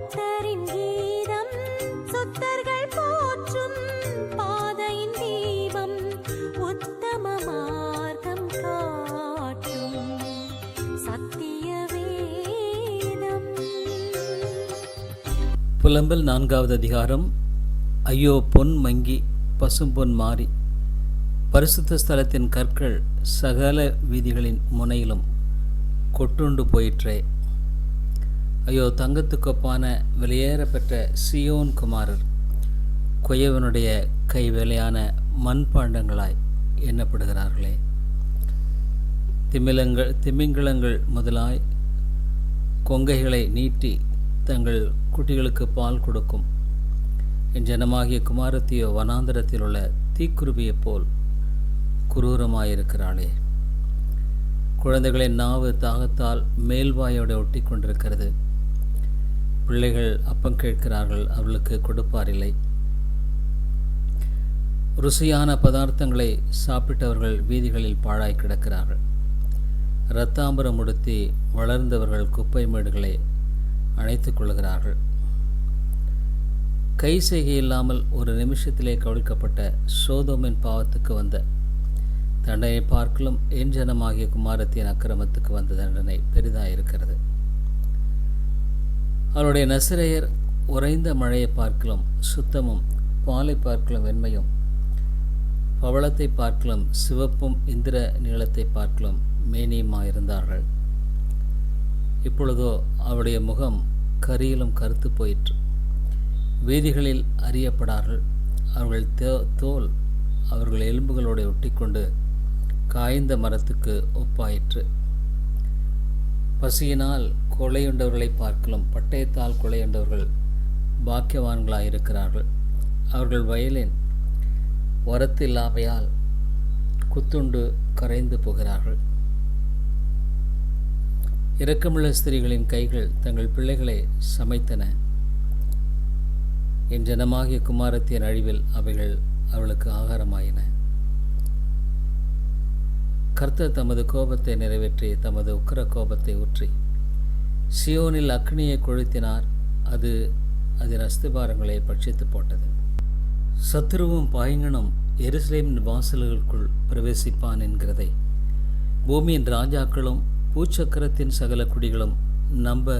புத்தரின் கீதம் சுத்தர்கள் போற்றும் பாதையின் தீபம் உத்தம மார்க்கம் காட்டும் சத்திய வேதம். புலம்பல் நான்காவது அதிகாரம். ஐயோ பொன் மங்கி பசும்பொன் மாறி. பரிசுத்த ஸ்தலத்தின் கற்கள் சகல வீதிகளின் முனையிலும் கொட்டுண்டு போயிற்றே. ஐயோ தங்கத்துக்கொப்பான வெளியேறப்பெற்ற சியோன் குமாரர் கொயவனுடைய கைவேலையான மண்பாண்டங்களாய் எண்ணப்படுகிறார்களே. திமிலங்கள் திமிங்கிலங்கள் முதலாய் கொங்கைகளை நீட்டி தங்கள் குட்டிகளுக்கு பால் கொடுக்கும். என் ஜனமாகிய குமாரத்தியோ வனாந்தரத்தில் உள்ள தீக்குருவியைப் போல் குரூரமாயிருக்கிறாளே. குழந்தைகளின் நாவு தாகத்தால் மேல்வாயோடு ஒட்டி கொண்டிருக்கிறது பிள்ளைகள் அப்பம் கேட்கிறார்கள் அவர்களுக்கு கொடுப்பாரில்லை. ருசியான பதார்த்தங்களை சாப்பிட்டவர்கள் வீதிகளில் பாழாய் கிடக்கிறார்கள். இரத்தாம்பரம் உடுத்தி வளர்ந்தவர்கள் குப்பை மேடுகளை அணைத்துக் கொள்கிறார்கள். கை செய்கை இல்லாமல் ஒரு நிமிஷத்திலே கவிழ்க்கப்பட்ட சோதோமின் பாவத்துக்கு வந்த தண்டனை பார்க்கலும் என் ஜனமாகிய குமாரத்தின் அக்கிரமத்துக்கு வந்த தண்டனை பெரிதாயிருக்கிறது. அவருடைய நசிரையர் உறைந்த மழையை பார்க்கலும் சுத்தமும் பாலை பார்க்கலும் வெண்மையும் பவளத்தை பார்க்கலாம் சிவப்பும் இந்திர நீளத்தை பார்க்கலும் மேனியுமாயிருந்தார்கள். இப்பொழுதோ அவருடைய முகம் கரியிலும் கருத்து போயிற்று. வீதிகளில் அறியப்படார்கள். அவர்கள் தோ தோல் அவர்கள் எலும்புகளோடு ஒட்டிக்கொண்டு காய்ந்த மரத்துக்கு ஒப்பாயிற்று. பசியினால் கொலையுண்டவர்களை பார்க்கலும் பட்டயத்தால் கொலையுண்டவர்கள் பாக்கியவான்களாக இருக்கிறார்கள் அவர்கள் வயலின் வரத்தில்லாமையால் குத்துண்டு கரைந்து போகிறார்கள். இரக்கமுள்ள ஸ்திரீகளின் கைகள் தங்கள் பிள்ளைகளை சமைத்தன. என் ஜனமாகிய குமாரத்தின் அழிவில் அவைகள் அவளுக்கு ஆகாரமாயின. கர்த்தர் தமது கோபத்தை நிறைவேற்றி தமது உக்கிர கோபத்தை ஊற்றி சியோனில் அக்னியை கொழுத்தினார் அது அதன் அஸ்திபாரங்களை பட்சித்து போட்டது. சத்துருவும் பாயங்கனும் எருசலேமின் வாசல்களுக்குள் பிரவேசிப்பான் என்கிறதை பூமியின் ராஜாக்களும் பூச்சக்கரத்தின் சகல குடிகளும் நம்ப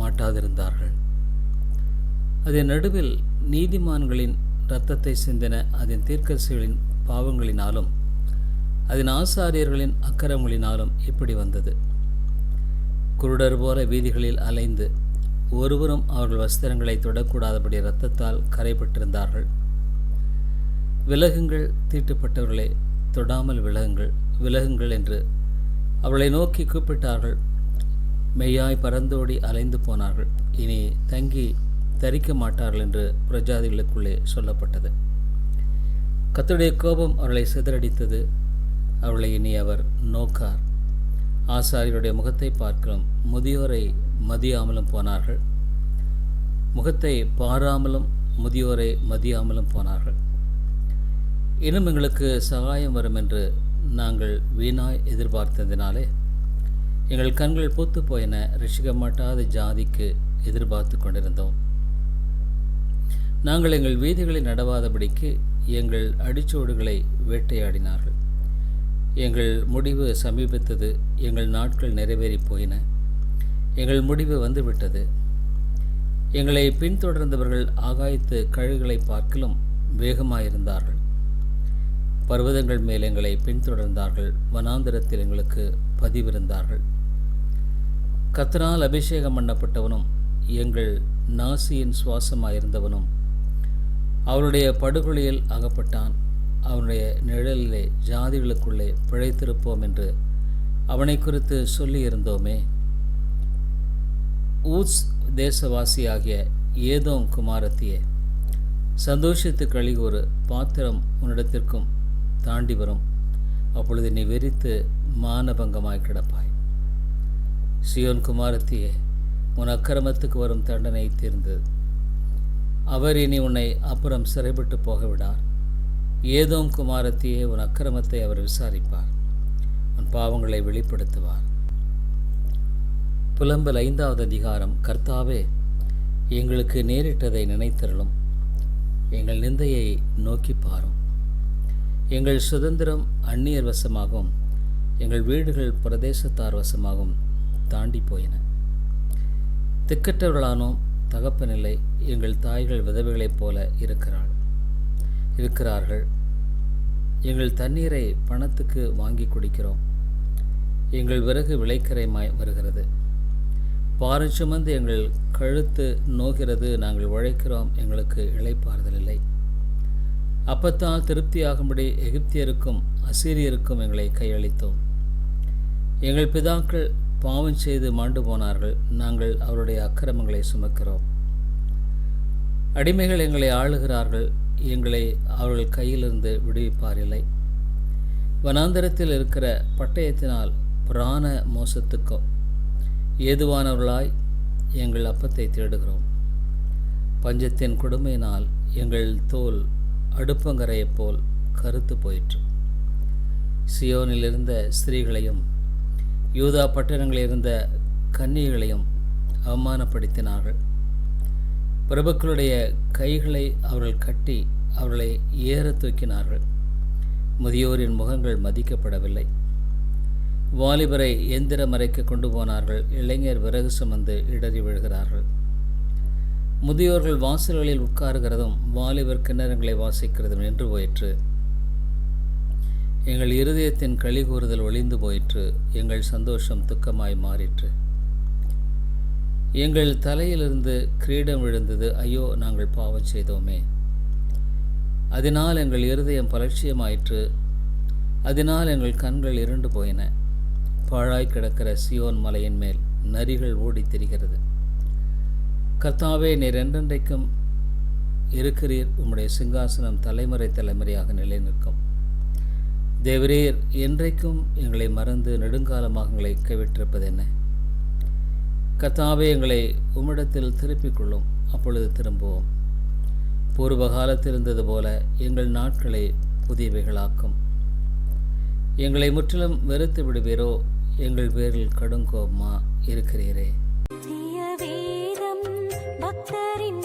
மாட்டாதிருந்தார்கள். அதன் நடுவில் நீதிமான்களின் இரத்தத்தை சிந்தின அதன் தீர்க்கரசிகளின் பாவங்களினாலும் அதன் ஆசாரியர்களின் அக்கரங்களினாலும் இப்படி வந்தது. குருடர் போல வீதிகளில் அலைந்து ஒருவரும் அவர்கள் வஸ்திரங்களை தொடக்கூடாதபடி இரத்தத்தால் கரைப்பட்டிருந்தார்கள். விலகுங்கள் தீட்டுப்பட்டவர்களை தொடாமல் விலகுங்கள் விலகுங்கள் என்று அவளை நோக்கி கூப்பிட்டார்கள். மெய்யாய் பறந்தோடி அலைந்து போனார்கள். இனி தங்கி தரிக்க மாட்டார்கள் என்று பிரஜாதிகளுக்குள்ளே சொல்லப்பட்டது. கத்துடைய கோபம் அவர்களை சிதறடித்தது. அவளை இனி அவர் நோக்கார். ஆசாரியருடைய முகத்தை பார்க்கிறோம். முதியோரை மதியாமலும் போனார்கள். முகத்தை பாராமலும் முதியோரை மதியாமலும் போனார்கள். இன்னும் எங்களுக்கு சகாயம் வரும் என்று நாங்கள் வீணாய் எதிர்பார்த்ததினாலே எங்கள் கண்கள் பூத்து போயின. ரிஷிக்க மாட்டாத ஜாதிக்கு எதிர்பார்த்து கொண்டிருந்தோம். நாங்கள் எங்கள் வீதிகளில் நடவாதபடிக்கு எங்கள் அடிச்சோடுகளை வேட்டையாடினார்கள். எங்கள் முடிவு சமீபித்தது எங்கள் நாட்கள் நிறைவேறி போயின. எங்கள் முடிவு வந்துவிட்டது. எங்களை பின்தொடர்ந்தவர்கள் ஆகாயத்து கழுகுகளை பார்க்கலும் வேகமாயிருந்தார்கள். பர்வதங்கள் மேல் எங்களை பின்தொடர்ந்தார்கள் வனாந்திரத்தில் எங்களுக்கு பதிவிருந்தார்கள். கத்தனால் அபிஷேகம் பண்ணப்பட்டவனும் எங்கள் நாசியின் சுவாசமாயிருந்தவனும் அவருடைய படுகொலையில் அகப்பட்டான். அவனுடைய நிழலிலே ஜாதிகளுக்குள்ளே பிழைத்திருப்போம் என்று அவனை குறித்து சொல்லியிருந்தோமே. ஊஸ் தேசவாசியாகிய ஏதோம் குமாரத்தியே சந்தோஷத்து கழி ஒரு பாத்திரம் உன்னிடத்திற்கும் தாண்டி வரும். அப்பொழுது நீ வெறித்து மானபங்கமாய் கிடப்பாய். சியோன் குமாரத்தியே உன் அக்கிரமத்துக்கு வரும் தண்டனை தீர்ந்தது அவர் இனி உன்னை அப்புறம் சிறைப்பட்டு போக விடார் ஏதோம் குமாரத்தியே உன் அக்கிரமத்தை அவர் விசாரிப்பார். உன் பாவங்களை வெளிப்படுத்துவார். புலம்பல் ஐந்தாவது அதிகாரம். கர்த்தாவே எங்களுக்கு நேரிட்டதை நினைத்தருளும். எங்கள் நிந்தையை நோக்கி பாரும். எங்கள் சுதந்திரம் அந்நியர் வசமாகவும் எங்கள் வீடுகள் பிரதேசத்தார் வசமாகவும் தாண்டி போயின. திக்கற்றவர்களானோம் தகப்பனில்லை எங்கள் தாய்கள் விதவைகளைப் போல இருக்கிறாள். இருக்கிறார்கள். எங்கள் தண்ணீரை பணத்துக்கு வாங்கி குடிக்கிறோம். எங்கள் விறகு விளைக்கரைமாய் வருகிறது. பாறை சுமந்து எங்கள் கழுத்து நோகிறது நாங்கள் உழைக்கிறோம் எங்களுக்கு இளைப்பாறுதல் இல்லை. அப்பத்தால் திருப்தியாகும்படி எகிப்தியருக்கும் அசீரியருக்கும் எங்களை கையளித்தோம். எங்கள் பிதாக்கள் பாவம் செய்து மாண்டு போனார்கள். நாங்கள் அவருடைய அக்கிரமங்களை சுமக்கிறோம். அடிமைகள் எங்களை ஆளுகிறார்கள். எங்களை அவர்கள் கையிலிருந்து விடுவிப்பாரில்லை. வனாந்தரத்தில் இருக்கிற பட்டயத்தினால் பிராண மோசத்துக்கும் ஏதுவானவர்களாய் எங்கள் அப்பத்தை தேடுகிறோம். பஞ்சத்தின் கொடுமையினால் எங்கள் தோல் அடுப்பங்கரையைப் போல் கருத்து போயிற்று. சியோனில் இருந்த ஸ்திரீகளையும் யூதா பட்டணங்களில் இருந்த கன்னிகளையும் அவமானப்படுத்தினார்கள். பிரபுக்களுடைய கைகளை அவர்கள் கட்டி அவர்களை ஏற தூக்கினார்கள். முதியோரின் முகங்கள் மதிக்கப்படவில்லை. வாலிபரை எந்திர மறைக்க கொண்டு போனார்கள். இளைஞர் விறகு சுமந்து இடறி விழுகிறார்கள். முதியோர்கள் வாசல்களில் உட்காருகிறதும் வாலிபர் கிண்ணறங்களை வாசிக்கிறதும் நின்று போயிற்று. எங்கள் இருதயத்தின் களி கூறுதல் ஒளிந்து போயிற்று. எங்கள் சந்தோஷம் துக்கமாய் மாறிற்று. எங்கள் தலையிலிருந்து கிரீடம் விழுந்தது. ஐயோ நாங்கள் பாவம் செய்தோமே. அதனால் எங்கள் இருதயம் பலட்சியமாயிற்று. அதனால் எங்கள் கண்கள் இருண்டு போயின. பாழாய் கிடக்கிற சியோன் மலையின் மேல் நரிகள் ஓடித் திரிகிறது. கர்த்தாவே நீர் என்றென்றைக்கும் இருக்கிறீர். உம்முடைய சிங்காசனம் தலைமுறை தலைமுறையாக நிலை நிற்கும். தேவரீர் என்றைக்கும் எங்களை மறந்து நெடுங்காலமாக எங்களை கைவிட்டிருப்பது என்ன? கர்த்தாவே எங்களை உம்மிடத்தில் திருப்பிக் கொள்ளும் அப்பொழுது திரும்புவோம். பூர்வ காலத்தில் இருந்தது போல எங்கள் நாட்களை புதியவைகளாக்கும். எங்களை முற்றிலும் வெறுத்து விடுவீரோ எங்கள் பேரில் கடுங்கோபமா இருக்கிறீரே. பக்தரின்